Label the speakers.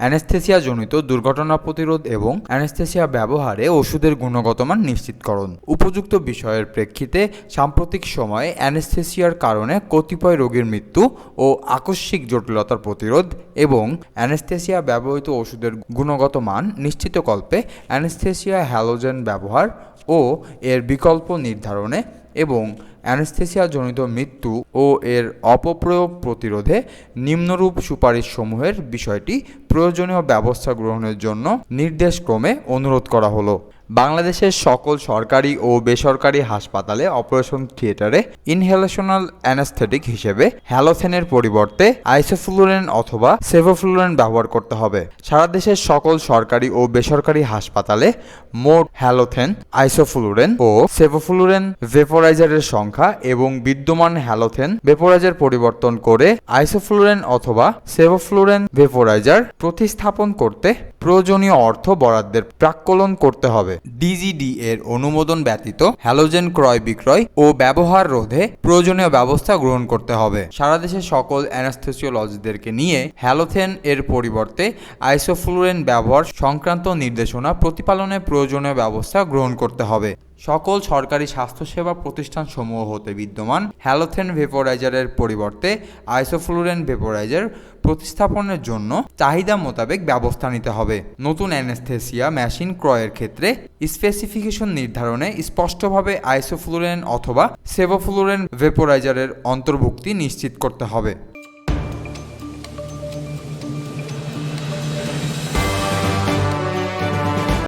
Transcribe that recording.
Speaker 1: অ্যানেস্থেসিয়াজনিত দুর্ঘটনা প্রতিরোধ এবং অ্যানেস্থেসিয়া ব্যবহারে ওষুধের গুণগত মান নিশ্চিতকরণ। উপযুক্ত বিষয়ের প্রেক্ষিতে সাম্প্রতিক সময়ে অ্যানেস্থেসিয়ার কারণে কতিপয় রোগীর মৃত্যু ও আকস্মিক জটিলতার প্রতিরোধ এবং অ্যানেস্থেসিয়া ব্যবহৃত ওষুধের গুণগত মান নিশ্চিতকল্পে অ্যানেস্থেসিয়া হ্যালোজেন ব্যবহার ও এর বিকল্প নির্ধারণে এবং অ্যানেস্থেসিয়াজনিত মৃত্যু ও এর অপপ্রয়োগ প্রতিরোধে নিম্নরূপ সুপারিশসমূহের বিষয়টি প্রয়োজনীয় ব্যবস্থা গ্রহণের জন্য নির্দেশক্রমে অনুরোধ করা হলো। বাংলাদেশের সকল সরকারি ও বেসরকারি হাসপাতালে অপারেশন থিয়েটারে ইনহেলেশনাল অ্যানাস্থেটিক হিসেবে হ্যালোথেনের পরিবর্তে আইসোফ্লুরেন অথবা সেভোফ্লুরেন ব্যবহার করতে হবে। সারা দেশের সকল সরকারি ও বেসরকারি হাসপাতালে মোট হ্যালোথেন, আইসোফ্লুরেন ও সেভোফ্লুরেন ভেপোরাইজারের সংখ্যা এবং বিদ্যমান হ্যালোথেন ভেপোরাইজার পরিবর্তন করে আইসোফ্লুরেন অথবা সেভোফ্লুরেন ভেপোরাইজার প্রতিস্থাপন করতে প্রয়োজনীয় অর্থ বরাদ্দের প্রাক্কলন করতে হবে। ডিজিডি এর অনুমোদন ব্যতীত হ্যালোজেন ক্রয় বিক্রয় ও ব্যবহার রোধে প্রয়োজনীয় ব্যবস্থা গ্রহণ করতে হবে। সারা দেশে সকল অ্যানাস্থেসিওলজিদেরকে নিয়ে হ্যালোথেন এর পরিবর্তে আইসোফ্লুরেন ব্যবহার সংক্রান্ত নির্দেশনা প্রতিপালনে প্রয়োজনীয় ব্যবস্থা গ্রহণ করতে হবে। সকল সরকারি স্বাস্থ্যসেবা প্রতিষ্ঠানসমূহ হতে বিদ্যমান। হ্যালোথেন ভেপোরাইজারের পরিবর্তে আইসোফ্লুরেন ভেপোরাইজার প্রতিস্থাপনের জন্য চাহিদা মোতাবেক ব্যবস্থা নিতে হবে। নতুন অ্যানেস্থেসিয়া মেশিন ক্রয়ের ক্ষেত্রে স্পেসিফিকেশন নির্ধারণে স্পষ্টভাবে আইসোফ্লুরেন অথবা সেভোফ্লুরেন ভেপোরাইজারের অন্তর্ভুক্তি নিশ্চিত করতে হবে।